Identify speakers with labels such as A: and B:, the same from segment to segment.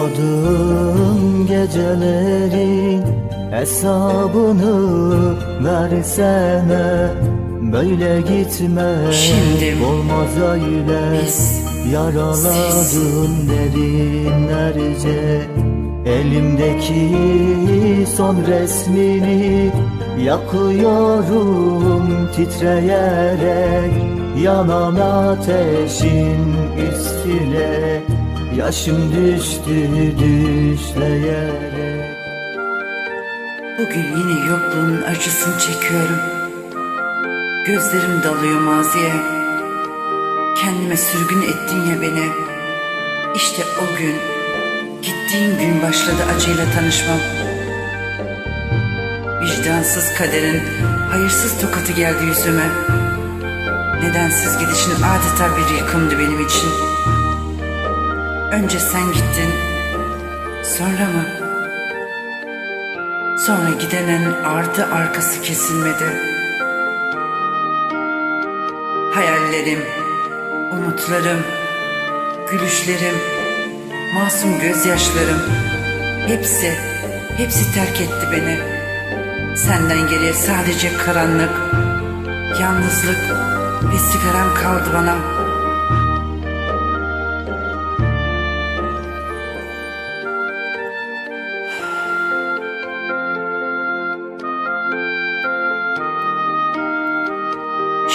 A: Yaşadığım gecelerin hesabını versene. Böyle gitme
B: Şimdi
A: olmaz öyle.
B: biz,
A: Yaraladın derinlerce. Elimdeki son resmini Yakıyorum titreyerek. Yanan ateşin üstüne Yaşım düştü düşleyerek
B: Bugün yine yokluğun acısını çekiyorum. Gözlerim dalıyor maziye. Kendime sürgün ettin ya beni. İşte o gün, gittiğin gün başladı acıyla tanışmam. Vicdansız kaderin hayırsız tokatı geldi yüzüme. Nedensiz gidişin adeta bir yıkımdı benim için. Önce sen gittin, sonra mı? Sonra gidenin ardı arkası kesilmedi. Hayallerim, umutlarım, gülüşlerim, masum gözyaşlarım hepsi, hepsi terk etti beni. Senden geriye sadece karanlık, yalnızlık ve sigaram kaldı bana.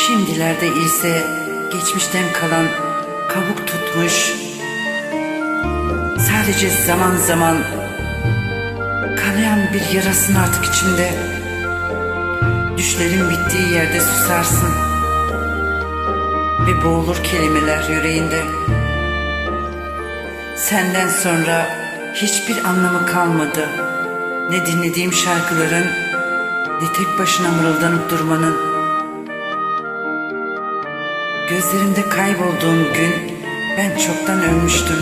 B: Şimdilerde ise geçmişten kalan kabuk tutmuş, sadece zaman zaman kanayan bir yarasın artık içinde. Düşlerin bittiği yerde susarsın ve boğulur kelimeler yüreğinde. Senden sonra hiçbir anlamı kalmadı. Ne dinlediğim şarkıların ne tek başına mırıldanıp durmanın. Gözlerimde kaybolduğun gün ben çoktan ölmüştüm.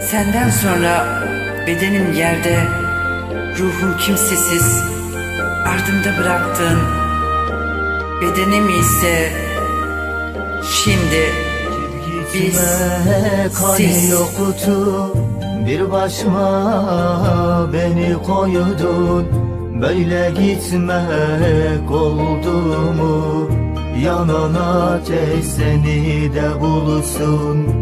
B: Senden sonra bedenim yerde, ruhum kimsesiz, ardımda bıraktığın bedenim ise şimdi biz, siz.
A: yoktu Bir başıma beni koydun Böyle gitmek oldu mu Yanan ateş seni de bulsun